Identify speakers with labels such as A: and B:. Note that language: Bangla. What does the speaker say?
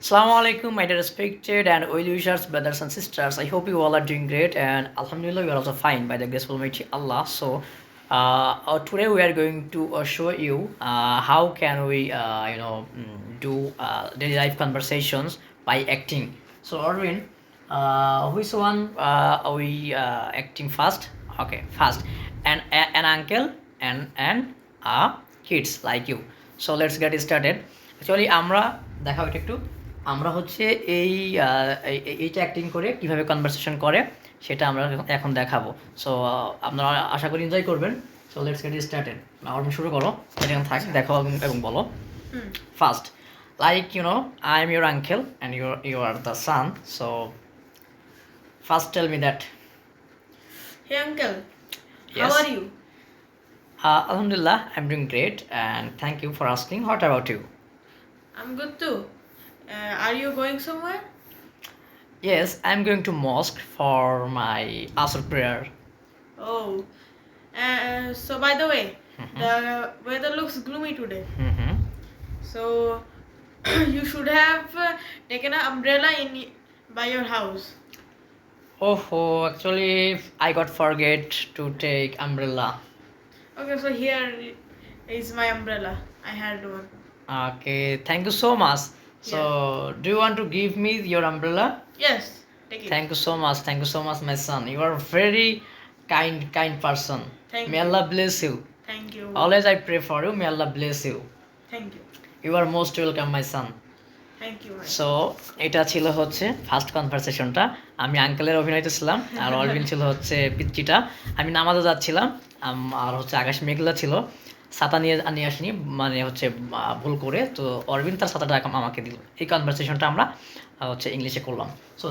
A: Assalamu alaikum, my dear respected and well wishers, brothers and sisters. I hope you all are doing great and Alhamdulillah, we are also fine by the grace of Almighty Allah. So, uh, uh, today we are going to uh, show you uh, how can we, uh, you know, mm, do uh, daily life conversations by acting. So, Arvin, uh, which one uh, are we uh, acting fast? Okay, fast. And a- an uncle and and uh, kids like you. So let's get started. Actually আমরা দেখাও এটা একটু আমরা হচ্ছে এই এই- এই- এইটা অ্যাক্টিং করে কীভাবে কনভারসেশন করে সেটা আমরা এখন- দেখাবো। সো আপনারা আশা করি এনজয় করবেন। সো লেটস গেট স্টার্টেড আমার শুরু করো। এটা এখন থাক দেখো এবং বলো। First like you know I am your uncle and your you are the son so first tell me
B: that uncle,
A: Yes.
B: how are you?
A: আলহামদুলিল্লাহ I am doing great and thank you for asking what about you
B: I'm good too. Uh, are you going somewhere?
A: Yes, I'm going to mosque for my Asr prayer.
B: Oh, uh, so by the way,
A: Mhm.
B: the weather looks gloomy today.
A: Mm-hmm.
B: So you should have uh, taken an umbrella in by your house.
A: Oh, oh, actually, I got forget to take umbrella.
B: Okay, so here is my umbrella. I had one.
A: Okay, thank you so much. So, yeah. do you want to give me your umbrella?
B: Yes, take it.
A: Thank you so much. Thank you so much, my son. You are very kind, kind person.
B: Thank
A: May
B: you.
A: Allah bless you.
B: Thank you.
A: Always I pray for you. May Allah bless you.
B: Thank you.
A: You are most welcome, my son.
B: Thank you. my-
A: so এটা ছিল হচ্ছে ফার্স্ট কনভারসেশনটা আমি আঙ্কেলের অভিনয়তে ছিলাম আর অলবিন ছিল হচ্ছে পিচ্চিটা আমি নামাজে যাচ্ছিলাম আর হচ্ছে আকাশ মেঘলা ছিল ছাতা নিয়ে নিয়ে আসিনি মানে হচ্ছে ভুল করে। তো অরবিন্দ তার ছাতাটা আমাকে দিল। এই কনভারসেশনটা আমরা হচ্ছে ইংলিশে করলাম। সো